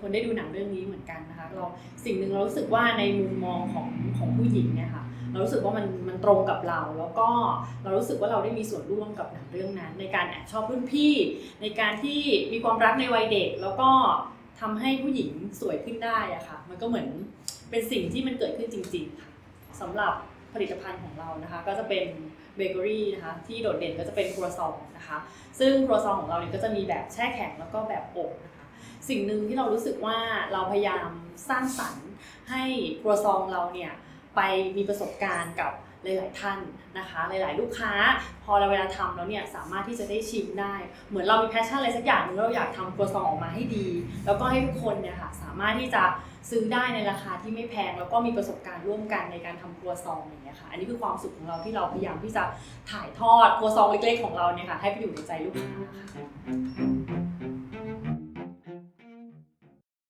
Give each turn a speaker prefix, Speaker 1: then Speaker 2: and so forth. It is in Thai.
Speaker 1: คนได้ดูหนังเรื่องนี้เหมือนกันนะคะ เราสิ่งหนึ่งเรารู้สึกว่าในมุมมองของของผู้หญิงเนี่ยค่ะเรารู้สึกว่ามันมันตรงกับเรา แล้วก็เรารู้สึกว่าเราได้มีส่วนร่วมกับหนังเรื่องนั้น ในการแอบชอบรุ่นพี่ ในการที่มีความรักในวัยเด็ก แล้วก็ทำให้ผู้หญิงสวยขึ้นได้อะค่ะ มันก็เหมือนเป็นสิ่งที่มันเกิดขึ้นจริงๆค่ะสำหรับผลิตภัณฑ์ของเรานะคะ ก็จะเป็นเบเกอรี่นะคะที่โดดเด่นก็จะเป็นครัวซองนะคะ ซึ่งครัวซองของเราเนี่ยก็จะมีแบบแช่แข็งแล้วก็แบบอบนะคะ สิ่งหนึ่งที่เรารู้สึกว่าเราพยายามสร้างสรรค์ให้ครัวซองเราเนี่ยไปมีประสบการณ์กับหลาย ๆ ท่านนะคะ หลาย ๆ ลูกค้า พอเราเวลาทำแล้วเนี่ยสามารถที่จะได้ชิมได้ เหมือนเรามีแพชชั่นอะไรสักอย่างหนึงเราอยากทำครัวซองออกมาให้ดี แล้วก็ให้ทุกคนเนี่ยค่ะสามารถที่จะซื้อได้ในราคาที่ไม่แพง แล้วก็มีประสบการณ์ร่วมกันในการทำครัวซองอย่างเงี้ยค่ะ อันนี้คือความสุขของเราที่เราพยายามที่จะถ่ายทอดครัวซองเล็ก ๆ ของเราเนี่ยค่ะให้ไปอยู่ในใจลูกค้าค่ะ